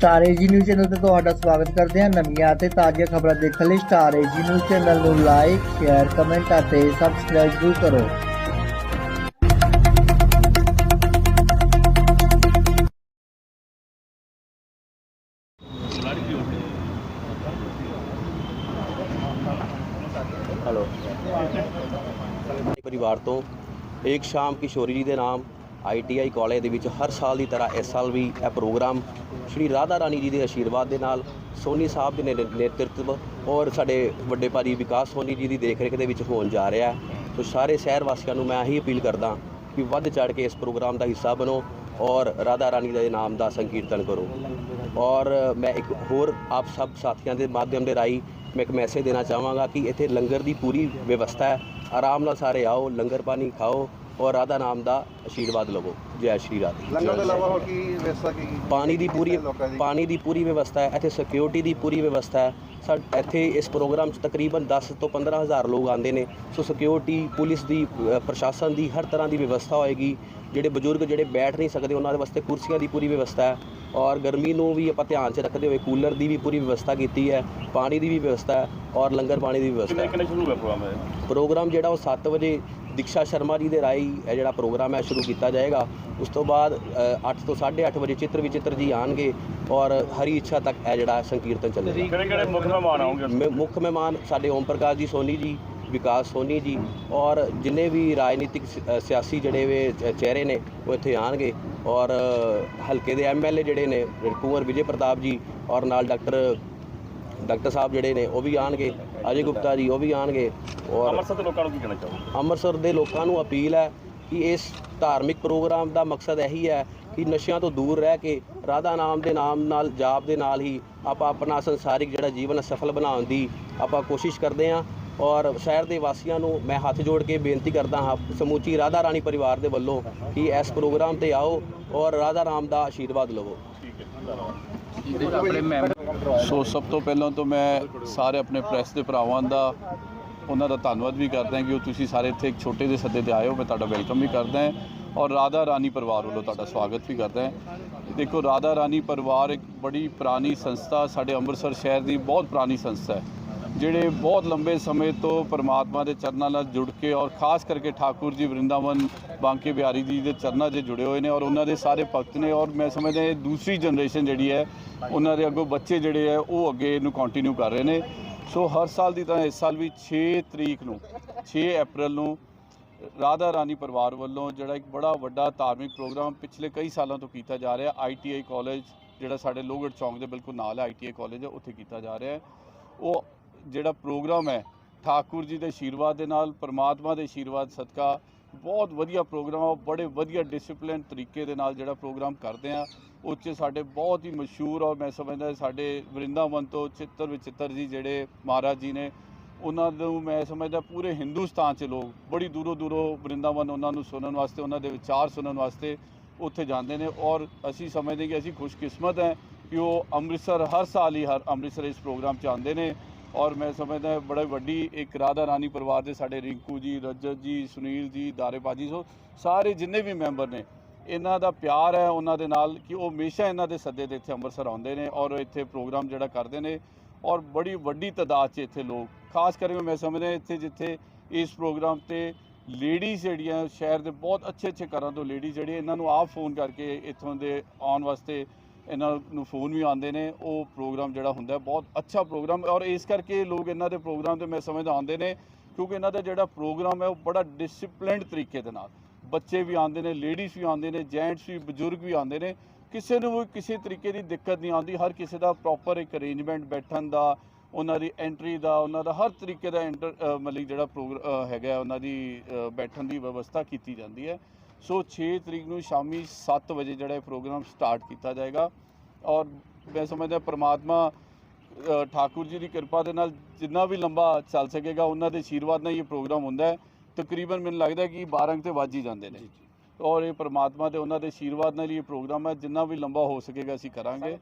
Star AG news channel ਤੇ ਤੁਹਾਡਾ ਸਵਾਗਤ ਕਰਦੇ ਹਾਂ ਨਵੀਆਂ ਅਤੇ ਤਾਜ਼ੀਆਂ ਖਬਰਾਂ ਦੇਖਣ ਲਈ ਸਟਾਰ ਏਜੀ ਨਿਊਜ਼ ਚੈਨਲ ਨੂੰ ਲਾਈਕ, ਸ਼ੇਅਰ, ਕਮੈਂਟ ਅਤੇ ਸਬਸਕ੍ਰਾਈਬ ਜ਼ਰੂਰ ਕਰੋ। ਹੈਲੋ। ਪਰਿਵਾਰ ਤੋਂ, ਇੱਕ ਸ਼ਾਮ ਕਿਸ਼ੋਰੀ ਜੀ ਦੇ ਨਾਮ ਆਈਟੀਆਈ ਕਾਲਜ ਦੇ ਵਿੱਚ ਹਰ ਸਾਲ ਦੀ ਤਰ੍ਹਾਂ ਇਸ ਸਾਲ ਵੀ ਇਹ ਪ੍ਰੋਗਰਾਮ ਸ਼੍ਰੀ ਰਾਧਾ ਰਾਣੀ ਜੀ ਦੇ ਆਸ਼ੀਰਵਾਦ ਦੇ ਨਾਲ ਸੋਨੀ ਸਾਹਿਬ ਦੇ ਨੇ- ਨੇਤਰਤਵ ਔਰ ਸਾਡੇ ਵੱਡੇ ਭਾਜੀ ਵਿਕਾਸ ਸੋਨੀ ਜੀ ਦੀ ਦੇਖਰੇਖ ਦੇ ਵਿੱਚ ਹੋਣ ਜਾ ਰਿਹਾ ਹੈ। ਸੋ ਸਾਰੇ ਸ਼ਹਿਰ ਵਾਸੀਆਂ ਨੂੰ ਮੈਂ ਇਹੀ ਅਪੀਲ ਕਰਦਾ ਕਿ ਵੱਧ ਚੜ ਕੇ ਇਸ ਪ੍ਰੋਗਰਾਮ ਦਾ ਹਿੱਸਾ ਬਣੋ ਔਰ ਰਾਧਾ ਰਾਣੀ ਦੇ ਨਾਮ ਦਾ ਸੰਕੀਰਤਨ ਕਰੋ। ਔਰ ਮੈਂ ਇੱਕ ਹੋਰ ਆਪ ਸਭ ਸਾਥੀਆਂ ਦੇ ਮਾਧਿਅਮ ਦੇ ਰਾਹੀਂ ਮੈਂ ਇੱਕ ਮੈਸੇਜ ਦੇਣਾ ਚਾਹਾਂਗਾ ਕਿ ਇੱਥੇ ਲੰਗਰ ਦੀ ਪੂਰੀ ਵਿਵਸਥਾ ਹੈ। ਆਰਾਮ ਨਾਲ ਸਾਰੇ ਆਓ, ਲੰਗਰ ਪਾਣੀ ਖਾਓ ਔਰ ਰਾਧਾ ਨਾਮ ਦਾ ਆਸ਼ੀਰਵਾਦ ਲਵੋ। ਜੈ ਸ਼੍ਰੀ ਰਾਧੇ। ਲੰਗਰ ਤੋਂ ਇਲਾਵਾ ਹੋਰ ਕੀ ਵਿਵਸਥਾ ਕੀ ਪਾਣੀ ਦੀ ਪੂਰੀ ਲੋਕਾਂ ਦੀ? ਪਾਣੀ ਦੀ ਪੂਰੀ ਵਿਵਸਥਾ ਹੈ ਇੱਥੇ ਸਿਕਿਉਰਿਟੀ ਦੀ ਪੂਰੀ ਵਿਵਸਥਾ ਹੈ। ਸਾ ਇੱਥੇ ਇਸ ਪ੍ਰੋਗਰਾਮ 'ਚ ਤਕਰੀਬਨ 10 ਤੋਂ 15 ਹਜ਼ਾਰ ਲੋਕ ਆਉਂਦੇ ਨੇ। ਸੋ ਸਿਕਿਉਰਿਟੀ ਪੁਲਿਸ ਦੀ ਅ, ਪ੍ਰਸ਼ਾਸਨ ਦੀ ਹਰ ਤਰ੍ਹਾਂ ਦੀ ਵਿਵਸਥਾ ਹੋਏਗੀ। ਜਿਹੜੇ ਬਜ਼ੁਰਗ ਜਿਹੜੇ ਬੈਠ ਨਹੀਂ ਸਕਦੇ ਉਹਨਾਂ ਦੇ ਵਾਸਤੇ ਕੁਰਸੀਆਂ ਦੀ ਪੂਰੀ ਵਿਵਸਥਾ ਹੈ। ਔਰ ਗਰਮੀ ਨੂੰ ਵੀ ਆਪਾਂ ਧਿਆਨ 'ਚ ਰੱਖਦੇ ਹੋਏ ਕੂਲਰ ਦੀ ਵੀ ਪੂਰੀ ਵਿਵਸਥਾ ਕੀਤੀ ਹੈ ਪਾਣੀ ਦੀ ਵੀ ਵਿਵਸਥਾ ਹੈ ਔਰ ਲੰਗਰ ਪਾਣੀ ਦੀ ਵੀ ਵਿਵਸਥਾ ਹੈ। ਕਿੰਨੇ ਸ਼ੁਰੂ ਹੋਇਆ ਪ੍ਰੋਗਰਾਮ ਹੈ ਪ੍ਰੋਗਰਾਮ ਜਿਹੜਾ ਉਹ 7 ਵਜੇ ਦੀਕਸ਼ਾ ਸ਼ਰਮਾ ਜੀ ਦੇ ਰਾਹੀਂ ਇਹ ਜਿਹੜਾ ਪ੍ਰੋਗਰਾਮ ਹੈ ਸ਼ੁਰੂ ਕੀਤਾ ਜਾਏਗਾ ਉਸ ਤੋਂ ਬਾਅਦ 8 ਤੋਂ 8:30 ਵਜੇ ਚਿੱਤਰ ਵਿਚਿੱਤਰ ਜੀ ਆਣਗੇ ਔਰ ਹਰੀ ਇੱਛਾ ਤੱਕ ਇਹ ਜਿਹੜਾ ਸੰਕੀਰਤਨ ਚੱਲੇਗਾ ਕਿਹੜੇ ਕਿਹੜੇ ਮੁੱਖ ਮਹਿਮਾਨ ਆਉਂਗੇ ਮ- ਮੁੱਖ ਮਹਿਮਾਨ ਸਾਡੇ ਓਮ ਪ੍ਰਕਾਸ਼ ਜੀ ਸੋਨੀ ਜੀ ਵਿਕਾਸ ਸੋਨੀ ਜੀ ਔਰ ਜਿੰਨੇ ਵੀ ਰਾਜਨੀਤਿਕ ਸਿਆਸੀ ਜਿਹੜੇ ਵੇ ਚਿਹਰੇ ਨੇ ਉਹ ਇੱਥੇ ਆਣਗੇ ਔਰ ਹਲਕੇ ਦੇ ਐਮਐਲਏ ਜਿਹੜੇ ਨੇ ਕੁੰਵਰ ਵਿਜੇ ਪ੍ਰਤਾਪ ਜੀ ਔਰ ਨਾਲ ਡਾਕਟਰ ਡਾਕਟਰ ਸਾਹਿਬ ਜਿਹੜੇ ਨੇ ਉਹ ਵੀ ਆਣਗੇ ਅਜੇ ਗੁਪਤਾ ਜੀ ਉਹ ਵੀ ਆਣਗੇ ਔਰ ਅੰਮ੍ਰਿਤਸਰ ਦੇ ਲੋਕਾਂ ਨੂੰ ਕੀ ਕਹਿਣਾ ਚਾਹੋਗੇ? ਅੰਮ੍ਰਿਤਸਰ ਦੇ ਲੋਕਾਂ ਨੂੰ ਅਪੀਲ ਹੈ ਕਿ ਇਸ ਧਾਰਮਿਕ ਪ੍ਰੋਗਰਾਮ ਦਾ ਮਕਸਦ ਇਹੀ ਹੈ ਕਿ ਨਸ਼ਿਆਂ ਤੋਂ ਦੂਰ ਰਹਿ ਕੇ ਰਾਧਾ ਨਾਮ ਦੇ ਨਾਮ ਨਾਲ ਜਾਪ ਦੇ ਨਾਲ ਹੀ ਆਪਾਂ ਆਪਣਾ ਸੰਸਾਰਿਕ ਜਿਹੜਾ ਜੀਵਨ ਹੈ ਸਫਲ ਬਣਾਉਣ ਦੀ ਆਪਾਂ ਕੋਸ਼ਿਸ਼ ਕਰਦੇ ਹਾਂ। ਔਰ ਸ਼ਹਿਰ ਦੇ ਵਾਸੀਆਂ ਨੂੰ ਮੈਂ ਹੱਥ ਜੋੜ ਕੇ ਬੇਨਤੀ ਕਰਦਾ ਹਾਂ ਸਮੂਚੀ ਰਾਧਾ ਰਾਣੀ ਪਰਿਵਾਰ ਦੇ ਵੱਲੋਂ ਕਿ ਇਸ ਪ੍ਰੋਗਰਾਮ ਤੇ ਆਓ ਔਰ ਰਾਧਾ ਰਾਮ ਦਾ ਆਸ਼ੀਰਵਾਦ ਲਵੋ। ਸੋ ਸਭ ਤੋਂ ਪਹਿਲਾਂ ਤਾਂ ਮੈਂ ਸਾਰੇ ਆਪਣੇ ਪ੍ਰੈਸ ਦੇ ਭਰਾਵਾਂ ਦਾ ਉਹਨਾਂ ਦਾ ਧੰਨਵਾਦ ਵੀ ਕਰਦਾ ਹਾਂ ਕਿ ਉਹ ਤੁਸੀਂ ਸਾਰੇ ਇੱਥੇ ਇੱਕ ਛੋਟੇ ਜਿਹੇ ਸੱਦੇ ਤੇ ਆਏ ਹੋ। ਮੈਂ ਤੁਹਾਡਾ ਵੈਲਕਮ ਵੀ ਕਰਦਾ ਹਾਂ ਔਰ ਰਾਧਾ ਰਾਣੀ ਪਰਿਵਾਰ ਵੱਲੋਂ ਤੁਹਾਡਾ ਸਵਾਗਤ ਵੀ ਕਰਦਾ ਹਾਂ। ਦੇਖੋ ਰਾਧਾ ਰਾਣੀ ਪਰਿਵਾਰ ਇੱਕ ਬੜੀ ਪੁਰਾਣੀ ਸੰਸਥਾ ਸਾਡੇ ਅੰਮ੍ਰਿਤਸਰ ਸ਼ਹਿਰ ਦੀ ਬਹੁਤ ਪੁਰਾਣੀ ਸੰਸਥਾ ਹੈ। ਜਿਹੜੇ ਬਹੁਤ ਲੰਬੇ ਸਮੇਂ ਤੋਂ ਪਰਮਾਤਮਾ ਦੇ ਚਰਨਾਂ ਨਾਲ ਜੁੜ ਕੇ ਔਰ ਖਾਸ ਕਰਕੇ ਠਾਕੁਰ ਜੀ ਵਰਿੰਦਾਵਨ ਬਾਂਕੇ ਬਿਹਾਰੀ ਜੀ ਦੇ ਚਰਨਾਂ 'ਚ ਜੁੜੇ ਹੋਏ ਨੇ ਔਰ ਉਹਨਾਂ ਦੇ ਸਾਰੇ ਭਗਤ ਨੇ ਔਰ ਮੈਂ ਸਮਝਦਾ ਇਹ ਦੂਸਰੀ ਜਨਰੇਸ਼ਨ ਜਿਹੜੀ ਹੈ, ਉਹਨਾਂ ਦੇ ਅੱਗੋਂ ਬੱਚੇ ਜਿਹੜੇ ਹੈ, ਉਹ ਅੱਗੇ ਇਹਨੂੰ ਕੰਟੀਨਿਊ ਕਰ ਰਹੇ ਨੇ। ਸੋ ਹਰ ਸਾਲ ਦੀ ਤਰ੍ਹਾਂ ਇਸ ਸਾਲ ਵੀ 6 ਤਰੀਕ ਨੂੰ 6 ਅਪ੍ਰੈਲ ਨੂੰ ਰਾਧਾ ਰਾਣੀ ਪਰਿਵਾਰ ਵੱਲੋਂ ਜਿਹੜਾ ਇੱਕ ਬੜਾ ਵੱਡਾ ਧਾਰਮਿਕ ਪ੍ਰੋਗਰਾਮ ਪਿਛਲੇ ਕਈ ਸਾਲਾਂ ਤੋਂ ਕੀਤਾ ਜਾ ਰਿਹਾ ਆਈਟੀਆਈ ਕਾਲਜ ਜਿਹੜਾ ਸਾਡੇ ਲੋਹਗੜ੍ਹ ਚੌਂਕ ਦੇ ਬਿਲਕੁਲ ਨਾਲ ਹੈ ਆਈਟੀਆਈ ਕਾਲਜ ਹੈ, ਉੱਥੇ ਕੀਤਾ ਜਾ ਰਿਹਾ ਹੈ। ਉਹ ਜਿਹੜਾ ਪ੍ਰੋਗਰਾਮ ਹੈ, ਠਾਕੁਰ ਜੀ ਦੇ ਆਸ਼ੀਰਵਾਦ ਦੇ ਨਾਲ, ਪਰਮਾਤਮਾ ਦੇ ਆਸ਼ੀਰਵਾਦ ਸਦਕਾ, ਬਹੁਤ ਵਧੀਆ ਪ੍ਰੋਗਰਾਮ ਆ ਬੜੇ ਵਧੀਆ ਡਿਸਪਲਿਨ ਤਰੀਕੇ ਦੇ ਨਾਲ ਜਿਹੜਾ ਪ੍ਰੋਗਰਾਮ ਕਰਦੇ ਆ, ਉਹ 'ਚ ਸਾਡੇ ਬਹੁਤ ਹੀ ਮਸ਼ਹੂਰ ਔਰ ਮੈਂ ਸਮਝਦਾ ਸਾਡੇ ਵਰਿੰਦਾਵਨ ਤੋਂ ਚਿੱਤਰ ਵਿਚਿੱਤਰ ਜੀ ਜਿਹੜੇ ਮਹਾਰਾਜ ਜੀ ਨੇ, ਉਹਨਾਂ ਨੂੰ ਮੈਂ ਸਮਝਦਾ ਪੂਰੇ ਹਿੰਦੁਸਤਾਨ 'ਚ ਲੋਕ, ਬੜੀ ਦੂਰੋਂ ਦੂਰੋਂ ਵਰਿੰਦਾਵਨ ਉਹਨਾਂ ਨੂੰ ਸੁਣਨ ਵਾਸਤੇ, ਉਹਨਾਂ ਦੇ ਵਿਚਾਰ ਸੁਣਨ ਵਾਸਤੇ ਉੱਥੇ ਜਾਂਦੇ ਨੇ ਔਰ ਅਸੀਂ ਸਮਝਦੇ ਕਿ ਅਸੀਂ ਖੁਸ਼ਕਿਸਮਤ ਹੈ ਕਿ ਉਹ ਅੰਮ੍ਰਿਤਸਰ ਹਰ ਸਾਲ ਹੀ ਹਰ ਅੰਮ੍ਰਿਤਸਰ ਇਸ ਪ੍ਰੋਗਰਾਮ 'ਚ ਆਉਂਦੇ ਨੇ। ਔਰ ਮੈਂ ਸਮਝਦਾ ਬੜਾ ਵੱਡੀ ਇੱਕ ਰਾਧਾ ਰਾਣੀ ਪਰਿਵਾਰ ਦੇ ਸਾਡੇ ਰਿੰਕੂ ਜੀ, ਰਜਤ ਜੀ, ਸੁਨੀਲ ਜੀ ਦਾਰੇ ਬਾਜੀ ਸੋ ਸਾਰੇ ਜਿੰਨੇ ਵੀ ਮੈਂਬਰ ਨੇ, ਇਹਨਾਂ ਦਾ ਪਿਆਰ ਹੈ ਉਹਨਾਂ ਦੇ ਨਾਲ ਕਿ ਉਹ ਹਮੇਸ਼ਾ ਇਹਨਾਂ ਦੇ ਸੱਦੇ ਤੇ ਇੱਥੇ ਅੰਮ੍ਰਿਤਸਰ ਆਉਂਦੇ ਨੇ ਔਰ ਇੱਥੇ ਪ੍ਰੋਗਰਾਮ ਜਿਹੜਾ ਕਰਦੇ ਨੇ ਔਰ ਬੜੀ ਵੱਡੀ ਤਾਦਾਦ 'ਚ ਇੱਥੇ ਲੋਕ, ਖਾਸ ਕਰਕੇ ਮੈਂ ਸਮਝਦਾ ਇੱਥੇ ਜਿੱਥੇ ਇਸ ਪ੍ਰੋਗਰਾਮ ਤੇ ਲੇਡੀਜ਼ ਜਿਹੜੀਆਂ ਸ਼ਹਿਰ ਦੇ ਬਹੁਤ ਅੱਛੇ ਅੱਛੇ ਘਰਾਂ ਤੋਂ ਲੇਡੀਜ਼ ਜਿਹੜੇ ਇਹਨਾਂ ਨੂੰ ਆਪ ਫੋਨ ਕਰਕੇ ਇੱਥੋਂ ਦੇ ਆਉਣ ਵਾਸਤੇ ਇਹਨਾਂ ਨੂੰ ਫੋਨ ਵੀ ਆਉਂਦੇ ਨੇ ਉਹ ਪ੍ਰੋਗਰਾਮ ਜਿਹੜਾ ਹੁੰਦਾ ਬਹੁਤ ਅੱਛਾ ਪ੍ਰੋਗਰਾਮ ਔਰ ਇਸ ਕਰਕੇ ਲੋਕ ਇਹਨਾਂ ਦੇ ਪ੍ਰੋਗਰਾਮ ਤੇ ਮੈਂ ਸਮਝਦਾ ਆਉਂਦੇ ਨੇ ਕਿਉਂਕਿ ਇਹਨਾਂ ਦਾ ਜਿਹੜਾ ਪ੍ਰੋਗਰਾਮ ਹੈ ਉਹ ਬੜਾ ਡਿਸਪਲਿਨਡ ਤਰੀਕੇ ਦੇ ਨਾਲ। ਬੱਚੇ ਵੀ ਆਉਂਦੇ ਨੇ ਲੇਡੀਜ਼ ਵੀ ਆਉਂਦੇ ਨੇ ਜੈਂਟਸ ਵੀ ਬਜ਼ੁਰਗ ਵੀ ਆਉਂਦੇ ਨੇ। ਕਿਸੇ ਨੂੰ ਵੀ ਕਿਸੇ ਤਰੀਕੇ ਦੀ ਦਿੱਕਤ ਨਹੀਂ ਆਉਂਦੀ ਹਰ ਕਿਸੇ ਦਾ ਪ੍ਰੋਪਰ ਇੱਕ ਅਰੇਂਜਮੈਂਟ ਬੈਠਣ ਦਾ ਉਹਨਾਂ ਦੀ ਐਂਟਰੀ ਦਾ ਉਹਨਾਂ ਦਾ ਹਰ ਤਰੀਕੇ ਦਾ ਐਂਟਰ ਅ, ਮਤਲਬ ਜਿਹੜਾ ਪ੍ਰੋਗਰਾਮ ਹੈਗਾ ਉਹਨਾਂ ਦੀ ਬੈਠਣ ਦੀ ਵਿਵਸਥਾ ਕੀਤੀ ਜਾਂਦੀ ਹੈ। ਸੋ 6 ਤਰੀਕ ਨੂੰ ਸ਼ਾਮੀ 7 ਵਜੇ ਜਿਹੜਾ ਇਹ ਪ੍ਰੋਗਰਾਮ ਸਟਾਰਟ ਕੀਤਾ ਜਾਏਗਾ। ਔਰ ਮੈਂ ਸਮਝਦਾ ਪ੍ਰਮਾਤਮਾ ਠਾਕੁਰ ਜੀ ਦੀ ਕਿਰਪਾ ਦੇ ਨਾਲ ਜਿੰਨਾ ਵੀ ਲੰਬਾ ਚੱਲ ਸਕੇਗਾ ਉਹਨਾਂ ਦੇ ਆਸ਼ੀਰਵਾਦ ਨਾਲ ਇਹ ਪ੍ਰੋਗਰਾਮ ਹੁੰਦਾ ਹੈ। ਤਕਰੀਬਨ ਮੈਨੂੰ ਲੱਗਦਾ ਕਿ 12 ਕੁ ਤੇ ਵੱਜ ਹੀ ਜਾਂਦੇ ਨੇ। ਔਰ ਇਹ ਪ੍ਰਮਾਤਮਾ ਤੇ ਉਹਨਾਂ ਦੇ ਆਸ਼ੀਰਵਾਦ ਨਾਲ ਇਹ ਪ੍ਰੋਗਰਾਮ ਹੈ। ਜਿੰਨਾ ਵੀ ਲੰਬਾ ਹੋ ਸਕੇਗਾ ਅਸੀਂ ਕਰਾਂਗੇ।